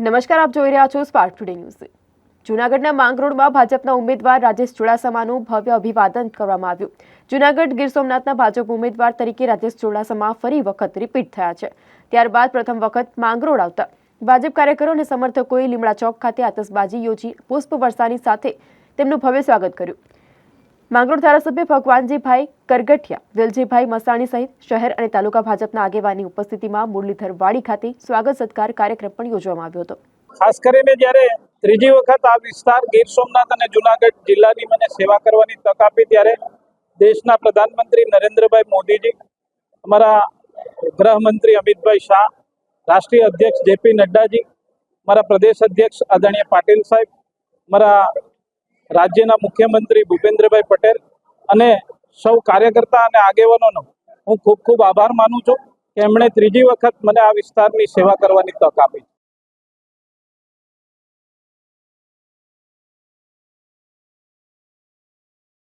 નમસ્કાર, આપ જોઈ રહ્યા છો સ્પાર્ક ટુડે ન્યૂઝ જૂનાગઢના માંગરોળમાં ભાજપના ઉમેદવાર રાજેશ ચુડાસમાનું ભવ્ય અભિવાદન કરવામાં આવ્યું. જૂનાગઢ ગીર સોમનાથના ભાજપ ઉમેદવાર તરીકે રાજેશ ચુડાસમા ફરી વખત રિપીટ થયા છે. ત્યારબાદ પ્રથમ વખત માંગરોળ આવતા. ભાજપ કાર્યકરો અને સમર્થકોએ લીમડા ચોક ખાતે આતશબાજી યોજી, પુષ્પ વર્ષાની સાથે તેમનું ભવ્ય સ્વાગત કર્યું. માંગરોળ ધારાસભ્ય ભગવાનજીભાઈ કરગઠિયા વેલજીભાઈ મસાણી સહિત શહેર અને તાલુકા ભાજપના આગેવાની ઉપસ્થિતિમાં મુરલીધર વાડી ખાતે સ્વાગત સત્કાર કાર્યક્રમ પણ યોજવામાં આવ્યો હતો. ખાસ કરીને જ્યારે ત્રીજી વખત આ વિસ્તાર ગીર સોમનાથ અને જુનાગઢ જિલ્લાની મને સેવા કરવાની તક આપી ત્યારે દેશના પ્રધાનમંત્રી નરેન્દ્રભાઈ મોદીજી, અમારા ગૃહમંત્રી અમિતભાઈ શાહ, રાષ્ટ્રીય અધ્યક્ષ જેપી નડ્ડાજી મારા પ્રદેશ અધ્યક્ષ આદરણીય પાટીલ સાહેબ મારા રાજ્યના મુખ્યમંત્રી ભૂપેન્દ્રભાઈ પટેલ અને સૌ કાર્યકર્તા અને આગેવાનોનો હું ખૂબ ખૂબ આભાર માનું છું કે એમણે ત્રીજી વખત મને આ વિસ્તારની સેવા કરવાની તક આપી